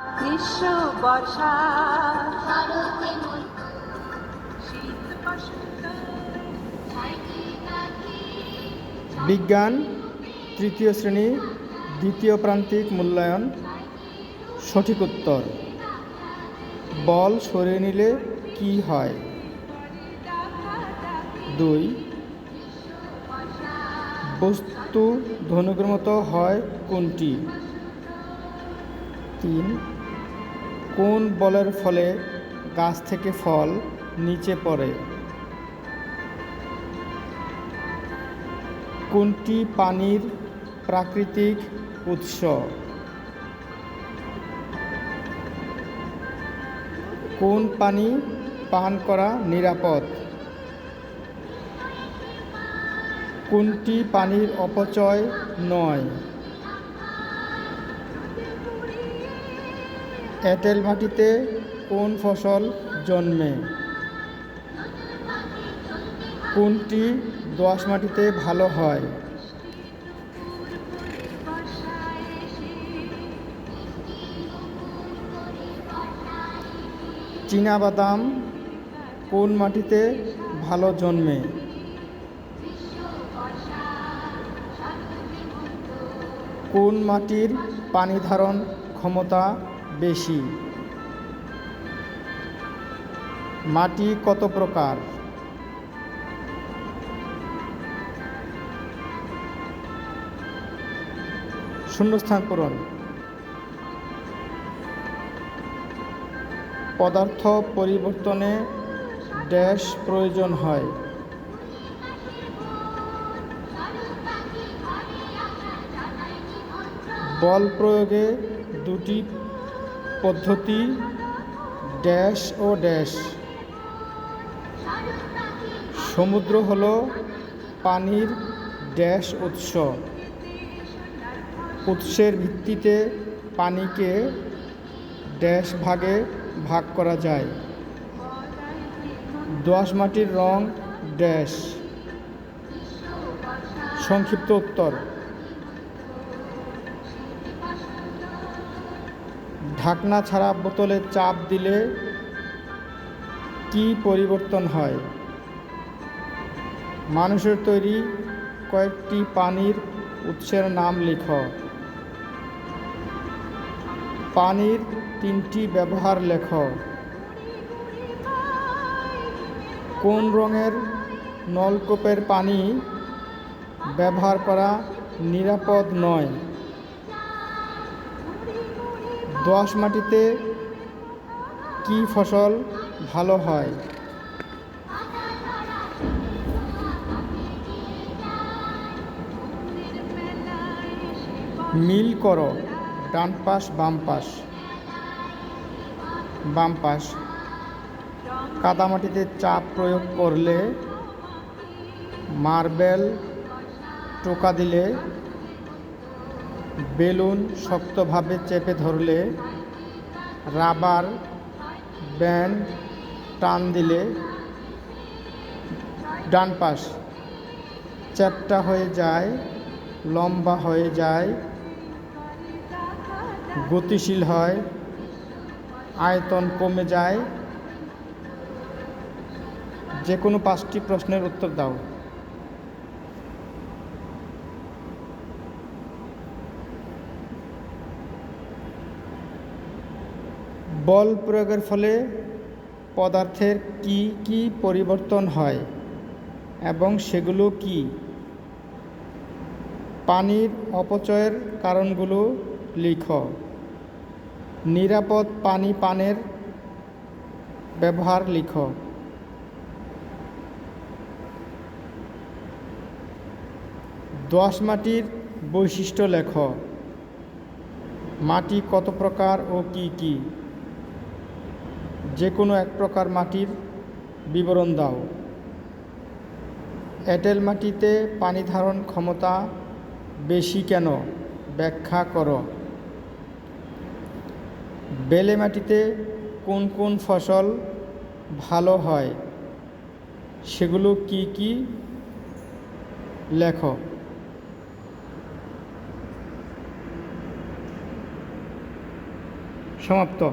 গ্রীষ্ম বর্ষা। বিজ্ঞান, তৃতীয় শ্রেণি, দ্বিতীয় প্রান্তিক মূল্যায়ন, সঠিক উত্তর। বল সরিয়ে নিলে কি হয়? দুই। বস্তু ধনুকের মতো হয় কোনটি? তিন। কোন বলের ফলে গাছ থেকে ফল নিচে পড়ে? কোনটি পানির প্রাকৃতিক উৎস? কোন পানি পান করা নিরাপদ? কোনটি পানির অপচয় নয়? এঁটেল মাটিতে কোন ফসল জন্মে? কোনটি দোআঁশ মাটিতে ভালো হয়? বাদাম কোন মাটিতে ভালো জন্মে? কোন মাটির পানি ধারণ ক্ষমতা বেশি। মাটি কত প্রকার? শূন্যস্থান পূরণ। পদার্থ পরিবর্তনে ড্যাশ প্রয়োজন হয়। বল প্রয়োগে দুটি পদ্ধতি, ড্যাশ ও ড্যাশ। সমুদ্র হল পানির ড্যাশ উৎস। উৎসের ভিত্তিতে পানিকে ড্যাশ ভাগে ভাগ করা যায়। দোআঁশ মাটির রং ড্যাশ। সংক্ষিপ্ত উত্তর। ঢাকনা ছাড়া বোতলে চাপ দিলে কি পরিবর্তন হয়? মানুষের তৈরি কয়েকটি পানির উৎসের নাম লিখ। পানির তিনটি ব্যবহার লেখ। কোন রঙের নলকূপের পানি ব্যবহার করা নিরাপদ নয়? দোআঁশ মাটিতে কি ফসল ভালো হয়? মিল করো, ডান পাশ, বাম পাশ। বাম পাশ। কাদামাটিতে চাপ প্রয়োগ করলে মার্বেল টোকা দিলে বেলুন শক্তভাবে চেপে ধরলে রাবার ব্যান্ড টান দিলে ডান পাশ চ্যাপটা হয়ে যায়, লম্বা হয়ে যায়, গতিশীল হয়, আয়তন কমে যায়। যে কোনো পাঁচটি প্রশ্নের উত্তর দাও। বল প্রয়োগের ফলে পদার্থের কি কি পরিবর্তন হয় এবং সেগুলো কি? পানির অপচয়ের কারণগুলো লিখ। নিরাপদ পানি পানের ব্যবহার লিখ। দোআঁশ মাটির বৈশিষ্ট্য লেখ। মাটি কত প্রকার ও কি কি? যে কোনো এক প্রকার মাটির বিবরণ দাও। এঁটেল মাটিতে পানি ধারণ ক্ষমতা বেশি কেন? ব্যাখ্যা করো। বেলে মাটিতে কোন কোন ফসল ভালো হয়? সেগুলো কি কি? লেখো। সমাপ্ত।